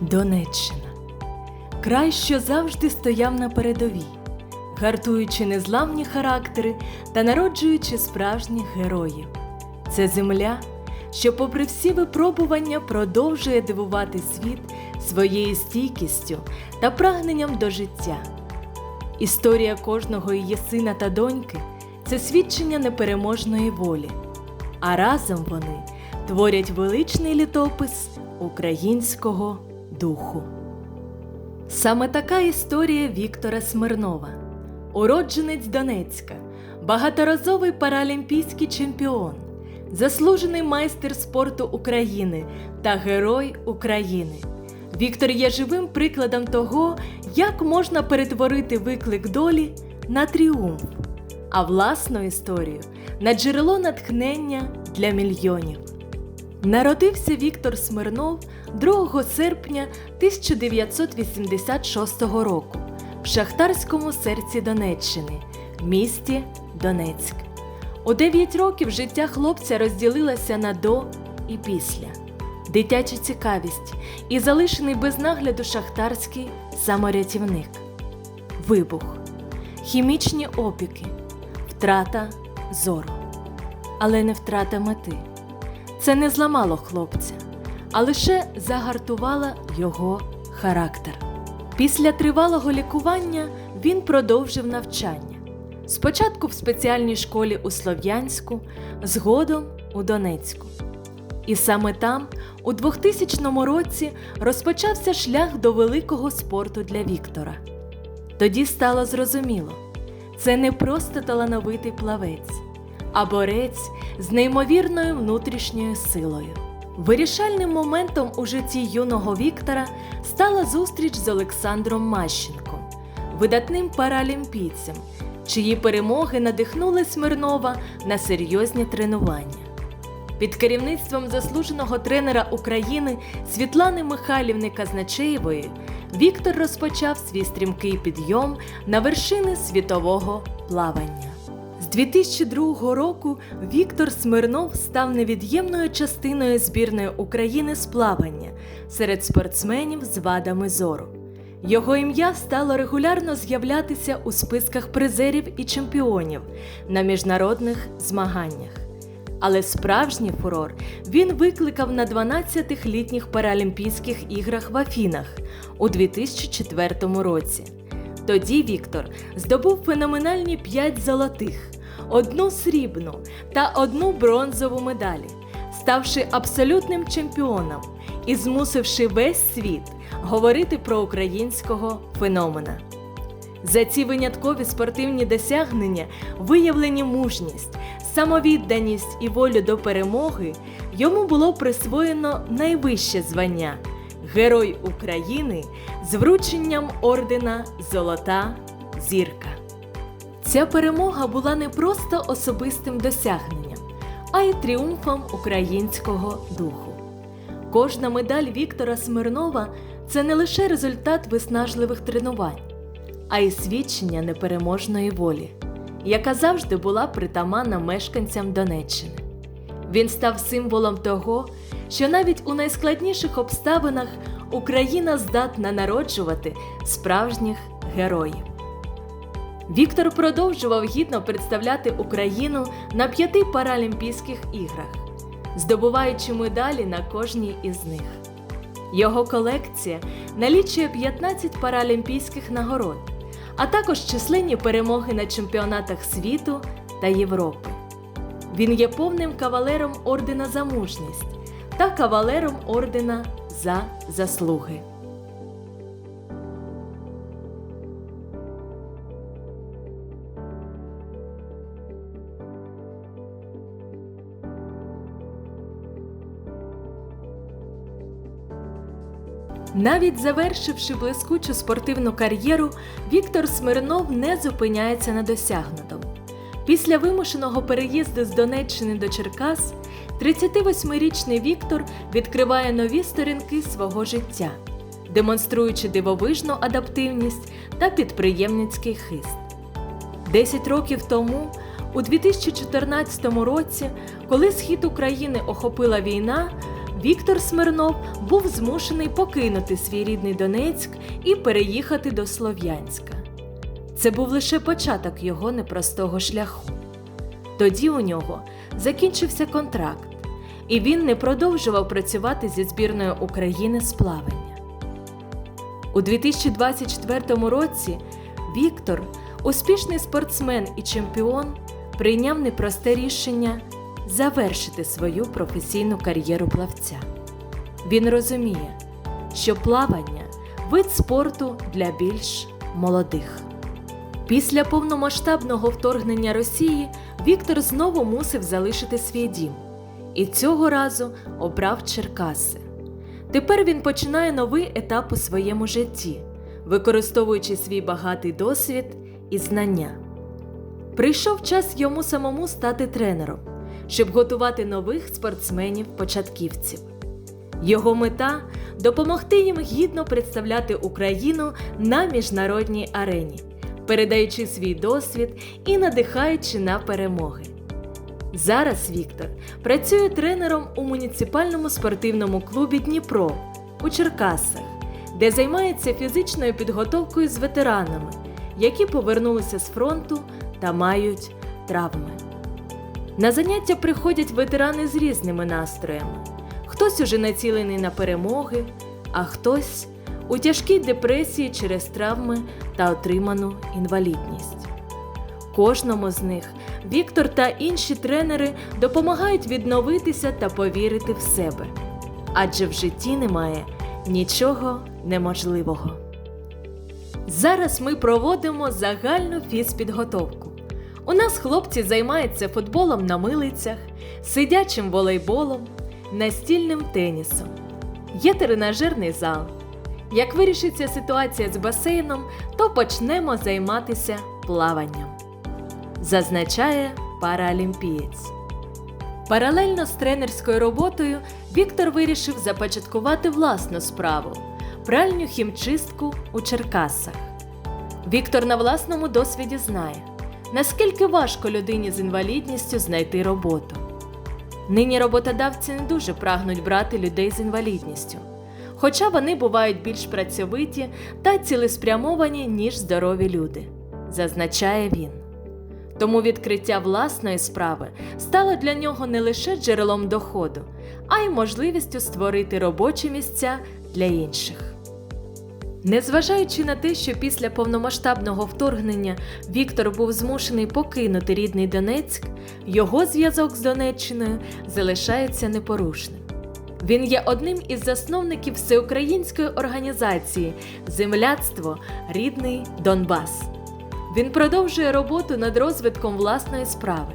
Донеччина край, що завжди стояв на передовій, гартуючи незламні характери та народжуючи справжніх героїв. Це земля, що, попри всі випробування, продовжує дивувати світ своєю стійкістю та прагненням до життя. Історія кожного її сина та доньки це свідчення непереможної волі, а разом вони творять величний літопис українського духу. Саме така історія Віктора Смирнова, уродженець Донецька, багаторазовий паралімпійський чемпіон, заслужений майстер спорту України та Герой України. Віктор є живим прикладом того, як можна перетворити виклик долі на тріумф, а власну історію на джерело натхнення для мільйонів. Народився Віктор Смирнов 2 серпня 1986 року в шахтарському серці Донеччини, місті Донецьк. У 9 років життя хлопця розділилося на до і після, дитяча цікавість і залишений без нагляду шахтарський саморятівник, вибух, хімічні опіки, втрата зору, але не втрата мети. Це не зламало хлопця, а лише загартувало його характер. Після тривалого лікування він продовжив навчання. Спочатку в спеціальній школі у Слов'янську, згодом у Донецьку. І саме там, у 2000 році, розпочався шлях до великого спорту для Віктора. Тоді стало зрозуміло, це не просто талановитий плавець, а борець з неймовірною внутрішньою силою. Вирішальним моментом у житті юного Віктора стала зустріч з Олександром Мащенком, видатним паралімпійцем, чиї перемоги надихнули Смирнова на серйозні тренування. Під керівництвом заслуженого тренера України Світлани Михайлівни Казначеєвої Віктор розпочав свій стрімкий підйом на вершини світового плавання. З 2002 року Віктор Смирнов став невід'ємною частиною збірної України з плавання серед спортсменів з вадами зору. Його ім'я стало регулярно з'являтися у списках призерів і чемпіонів на міжнародних змаганнях. Але справжній фурор він викликав на 12-х літніх Паралімпійських іграх в Афінах у 2004 році. Тоді Віктор здобув феноменальні 5 золотих, одну срібну та одну бронзову медалі, ставши абсолютним чемпіоном і змусивши весь світ говорити про українського феномена. За ці виняткові спортивні досягнення, виявлені мужність, самовідданість і волю до перемоги, йому було присвоєно найвище звання Герой України з врученням ордена Золота Зірка. Ця перемога була не просто особистим досягненням, а й тріумфом українського духу. Кожна медаль Віктора Смирнова це не лише результат виснажливих тренувань, а й свідчення непереможної волі, яка завжди була притаманна мешканцям Донеччини. Він став символом того, що навіть у найскладніших обставинах Україна здатна народжувати справжніх героїв. Віктор продовжував гідно представляти Україну на п'яти Паралімпійських іграх, здобуваючи медалі на кожній із них. Його колекція налічує 15 паралімпійських нагород, а також численні перемоги на чемпіонатах світу та Європи. Він є повним кавалером ордена за мужність та кавалером ордена за заслуги. Навіть завершивши блискучу спортивну кар'єру, Віктор Смирнов не зупиняється на досягнутому. Після вимушеного переїзду з Донеччини до Черкас 38-річний Віктор відкриває нові сторінки свого життя, демонструючи дивовижну адаптивність та підприємницький хист. Десять років тому, у 2014 році, коли схід України охопила війна, Віктор Смирнов був змушений покинути свій рідний Донецьк і переїхати до Слов'янська. Це був лише початок його непростого шляху. Тоді у нього закінчився контракт, і він не продовжував працювати зі збірною України з плавання. У 2024 році Віктор, успішний спортсмен і чемпіон, прийняв непросте рішення завершити свою професійну кар'єру плавця. Він розуміє, що плавання вид спорту для більш молодих. Після повномасштабного вторгнення Росії Віктор знову мусив залишити свій дім і цього разу обрав Черкаси. Тепер він починає новий етап у своєму житті, використовуючи свій багатий досвід і знання. Прийшов час йому самому стати тренером, щоб готувати нових спортсменів-початківців. Його мета допомогти їм гідно представляти Україну на міжнародній арені, передаючи свій досвід і надихаючи на перемоги. Зараз Віктор працює тренером у муніципальному спортивному клубі Дніпро у Черкасах, де займається фізичною підготовкою з ветеранами, які повернулися з фронту та мають травми. На заняття приходять ветерани з різними настроями. Хтось уже націлений на перемоги, а хтось у тяжкій депресії через травми та отриману інвалідність. Кожному з них Віктор та інші тренери допомагають відновитися та повірити в себе, адже в житті немає нічого неможливого. Зараз ми проводимо загальну фізпідготовку. У нас хлопці займаються футболом на милицях, сидячим волейболом, настільним тенісом. Є тренажерний зал. Як вирішиться ситуація з басейном, то почнемо займатися плаванням, зазначає параолімпієць. Паралельно з тренерською роботою Віктор вирішив започаткувати власну справу пральню хімчистку у Черкасах. Віктор на власному досвіді знає, наскільки важко людині з інвалідністю знайти роботу. Нині роботодавці не дуже прагнуть брати людей з інвалідністю, хоча вони бувають більш працьовиті та цілеспрямовані, ніж здорові люди, зазначає він. Тому відкриття власної справи стало для нього не лише джерелом доходу, а й можливістю створити робочі місця для інших. Незважаючи на те, що після повномасштабного вторгнення Віктор був змушений покинути рідний Донецьк, його зв'язок з Донеччиною залишається непорушним. Він є одним із засновників всеукраїнської організації Земляцтво Рідний Донбас. Він продовжує роботу над розвитком власної справи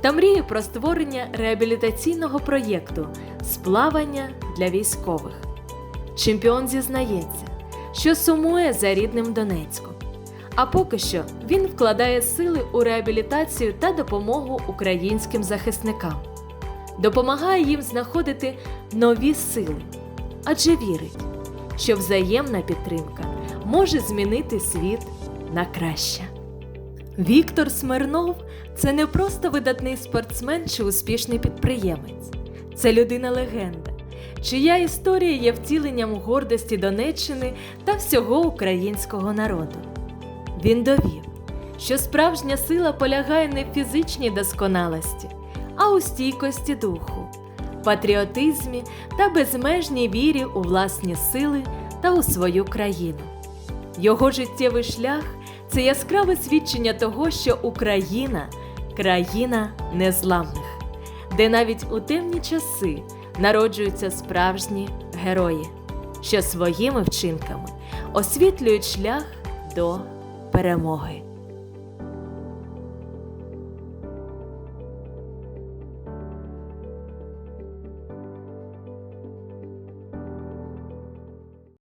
та мріє про створення реабілітаційного проєкту сплавання для військових. Чемпіон зізнається, що сумує за рідним Донецьком. А поки що він вкладає сили у реабілітацію та допомогу українським захисникам, допомагає їм знаходити нові сили, адже вірить, що взаємна підтримка може змінити світ на краще. Віктор Смирнов це не просто видатний спортсмен чи успішний підприємець, це людина легенда, чия історія є втіленням гордості Донеччини та всього українського народу. Він довів, що справжня сила полягає не в фізичній досконалості, а у стійкості духу, патріотизмі та безмежній вірі у власні сили та у свою країну. Його життєвий шлях це яскраве свідчення того, що Україна країна незламних, де навіть у темні часи народжуються справжні герої, що своїми вчинками освітлюють шлях до перемоги.